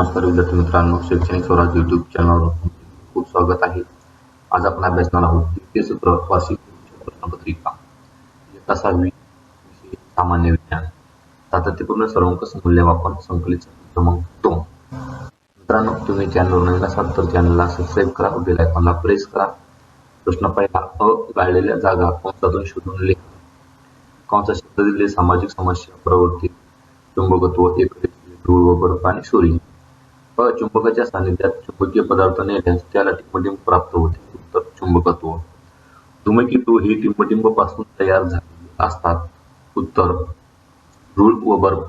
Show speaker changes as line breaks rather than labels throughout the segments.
नमस्कार विद्यार्थी मित्रांनो शैक्षणिक स्वराज युट्यूब चॅनलवर खूप स्वागत आहे. आज आपण अभ्यासणार आहोत द्वितीय सत्र वार्षिक प्रश्नपत्रिका. इयत्ता सहावी सामान्य विज्ञान. सातत्यपूर्ण सर्वंकष मूल्यमापन संकलित क्रमांक दोन. मित्रांनो तुम्ही चॅनलवर नवीन असाल तर चॅनलला सबस्क्राईब करा बेल आयकॉनला प्रेस करा. प्रश्न पहिला अ गाळलेल्या जागा कंसातून शोधून लिहा? कंसा शब्द दिले सामाजिक समस्या प्रवृत्ती चुंबकत्व एक धूळ व बर्फ आणि सूर्य चुंबकाच्या सानिध्यात चुंबकीय पदार्थ नेल्यास त्याला टिंबटिंब प्राप्त होते. उत्तर चुंबकत्व. धूमकेतू हे टिंबटिंबपासून तयार झालेले असतात. उत्तर. धूळ व बर्फ.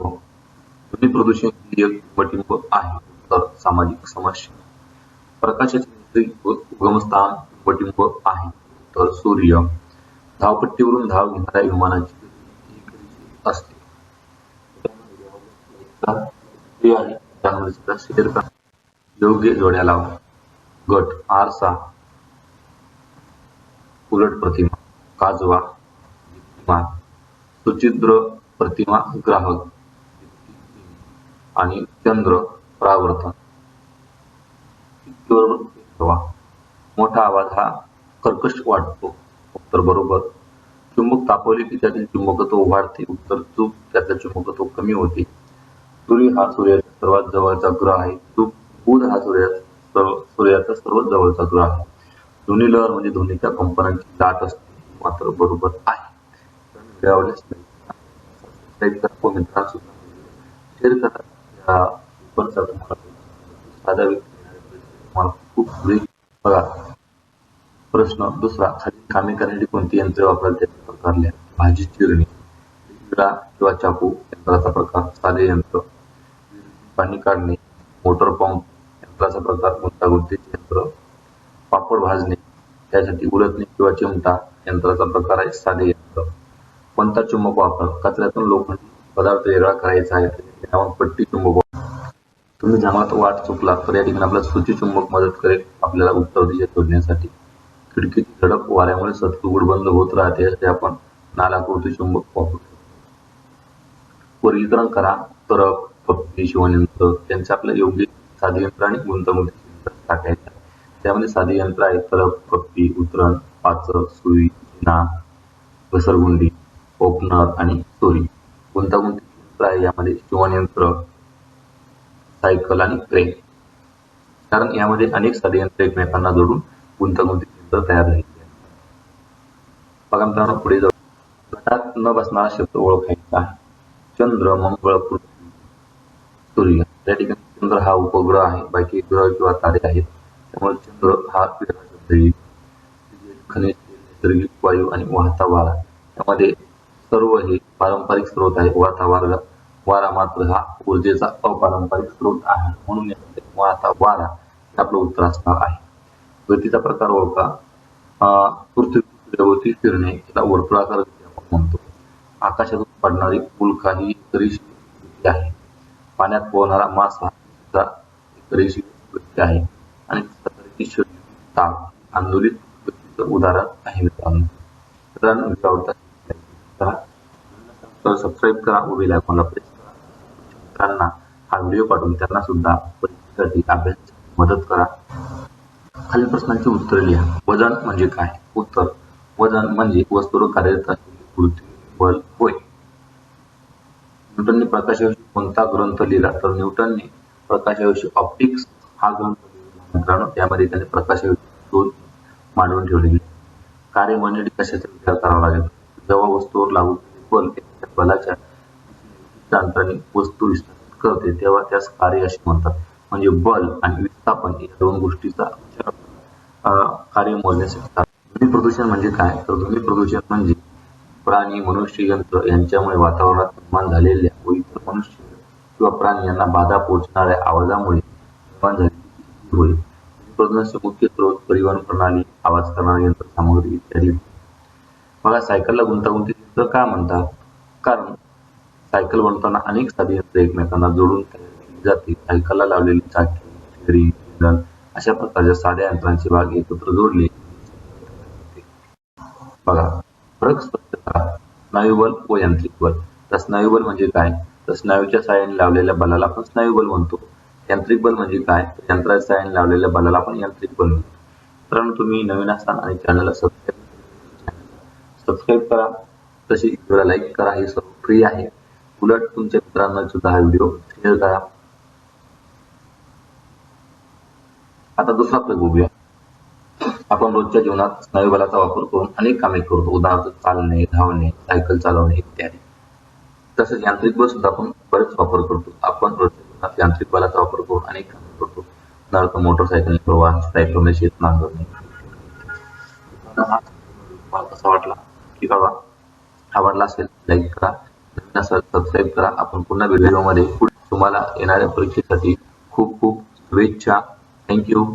ध्वनी प्रदूषण ही एक टिंबटिंब आहे. उत्तर सामाजिक समस्या. प्रकाशाचे उगमस्थान टिंबटिंब आहे. उत्तर सूर्य. धावपट्टीवरून धाव घेणाऱ्या विमानाची असते. ते आहे. त्यामुळे शेअर करा योग्य जोड्या लावा. गट आरसा उलट प्रतिमा काजवा सुचिद्र प्रतिमा ग्राहक आणि चंद्र प्रावर्तन. मोठा आवाज हा कर्कश वाटतो उत्तर बरोबर. चुंबक तापवले की त्यातील चुंबकत्व वाढते. उत्तर चूक त्याचे चुंबकत्व कमी होते. सूर्य हा सूर्याच्या सर्वात जवळचा ग्रह आहे. चूक बुध हा सूर्या सूर्याचा सर्वात जवळचा ग्रह आहे. ध्वनी लहर म्हणजे ध्वनीच्या कंपनांची दाट असते मात्र बरोबर आहे. शेअर करा साधा खूप बघा. प्रश्न दुसरा खाली कामे करण्यासाठी कोणती यंत्रे वापराल प्रकार भाजी चिरणी किंवा चाकू यंत्राचा प्रकार साधे यंत्र पाणी काढणे असा प्रकार गुंतागुंतीचे यंत्र? पापड भाजणे त्यासाठी उलटणे किंवा चिमटा यंत्राचा प्रकार आहे साधे यंत्र. कोणता चुंबक वापर? कचऱ्यातून लोखंडी पदार्थ वेगळा करायचा आहे. त्यासाठी पट्टी चुंबक तुम्ही जमात वाट चुकला तर या ठिकाणी आपल्याला सूची चुंबक मदत करेल आपल्याला उत्तर दिशा शोधण्यासाठी खिडकीची झडप वाऱ्यामुळे सतत बंद होत राहते असे आपण नालाकृती चुंबक वापरू वर्गीकरण करा तरक पप्पी शिवणयंत्र त्यांचे आपलं योग्य साधी यंत्र आणि गुंतागुंतीचे यंत्र टाकायचे. त्यामध्ये साधी यंत्र आहे तर पप्पी उतरण पाचक सुई ना घसरगुंडी ओपनर आणि सुरी गुंतागुंतीचे यंत्र आहे यामध्ये शिवणयंत्र सायकल आणि क्रेन. कारण यामध्ये अनेक साधे यंत्र एकमेकांना जोडून गुंतागुंतीचे यंत्र तयार झाले बघा मित्रांनो पुढे जाऊ. घटात न बसणारा शब्द ओळखायचा आहे. चंद्र मंगळ पृथ्वी सूर्य. त्या ठिकाणी चंद्र हा उपग्रह आहे. बाकी ग्रह किंवा तारे आहेत. त्यामुळे चंद्र हा वेगळा शब्द येईल. खनिज नैसर्गिक वायू आणि वाहता वारा. त्यामध्ये सर्व हे पारंपरिक स्रोत आहे. वाहता वारा वारा मात्र हा ऊर्जेचा अपारंपरिक स्रोत आहे. म्हणून यामध्ये वाहता वारा हे आपलं उत्तर असणार आहे. गतीचा प्रकार ओळखा. अं, पृथ्वी फिरणे याला वर्तुळाकार गती आपण म्हणतो. आकाशातून पडणारी उल्का ही आहे. पाण्यात पोहणारा मासा सुद्धा एक रेषीय आहे. आणि सतरची शरीर ताक आंदोलित उत्पत्तीचं उदाहरण आहे मित्रांनो. मित्रांनो सबस्क्राईब करा उभे बेल आयकॉनला प्रेस करा मित्रांना हा व्हिडिओ पाठवून त्यांना सुद्धा परीक्षेसाठी अभ्यास मदत करा. खालील प्रश्नांची उत्तरे लिहा. वजन म्हणजे काय? उत्तर. वजन म्हणजे वस्तूवर कार्यरत असलेली कृती बल होय. न्यूटनने प्रकाशाविषयी कोणता ग्रंथ लिहिला तर न्यूटनने प्रकाशाविषयी ऑप्टिक्स हा ग्रंथ मित्रांनो त्यामध्ये त्याने प्रकाशाविषयी शोध मांडून ठेवलेली कार्य म्हणण्यासाठी कशाचा विचार करावा लागेल. जेव्हा वस्तूवर लागू केलेले बल बलाच्या अंतराने वस्तू विस्थापित करते तेव्हा त्यास कार्य असे म्हणतात. म्हणजे बल आणि विस्थापन या दोन गोष्टीचा विचार कार्य मोजण्यासाठी ध्वनी प्रदूषण म्हणजे काय? तर ध्वनी प्रदूषण म्हणजे प्राणी मनुष्य यंत्र यांच्यामुळे वातावरणात निर्माण झालेल्या व इतर मनुष्य किंवा प्राणी यांना बाधा पोहोचणाऱ्या आवाजामुळे निर्माण झालेली होय. प्रदूषणाचे मुख्य स्रोत परिवहन प्रणाली आवाज करणारी यंत्र सामग्री इत्यादी. मला सायकलला गुंतागुंतीचे यंत्र का म्हणतात कारण सायकल बनवताना अनेक साधी यंत्र एकमेकांना जोडून जाते. सायकलला लावलेली चाकी स्टेअरिंग इंधन अशा प्रकारच्या साध्या यंत्रांचे भाग एकत्र जोडले. बघा फरक स्पष्ट करा. स्नायुबल व यांत्रिक बल. तर स्नायुबल म्हणजे काय? तर स्नायूच्या साहाय्याने लावलेल्या बलाला आपण स्नायुबल म्हणतो. यांत्रिक बल म्हणजे काय? यंत्राच्या साहाय्याने लावलेल्या बलाला आपण यांत्रिक बल म्हणतो. मित्रांनो तुम्ही नवीन असाल आणि चॅनलला सबस्क्राईब सबस्क्राईब करा. तशी व्हिडिओला लाईक करा. हे सर्व फ्री आहे. उलट तुमच्या मित्रांना सुद्धा हा व्हिडिओ शेअर करा. आता दुसरा प्रयोग बघूया. आपण रोजच्या जीवनात स्नायुबलाचा वापर करून अनेक कामे करतो उदाहरणार्थ चालणे धावणे सायकल चालवणे इत्यादी. तसंच यांत्रिक बल सुद्धा आपण बरेच वापर करतो. आपण रोजच्या यांत्रिक बलाचा वापर करून अनेक कामे करतो. उदाहरणार्थ मोटरसायकल प्रवास सायकलने शेत नांगरणे तुम्हाला वाटला की बाबा आवडला असेल लाईक करा. नवीन असेल सबस्क्राईब करा. आपण पुन्हा व्हिडिओमध्ये तुम्हाला येणाऱ्या परीक्षेसाठी खूप खूप शुभेच्छा. थँक्यू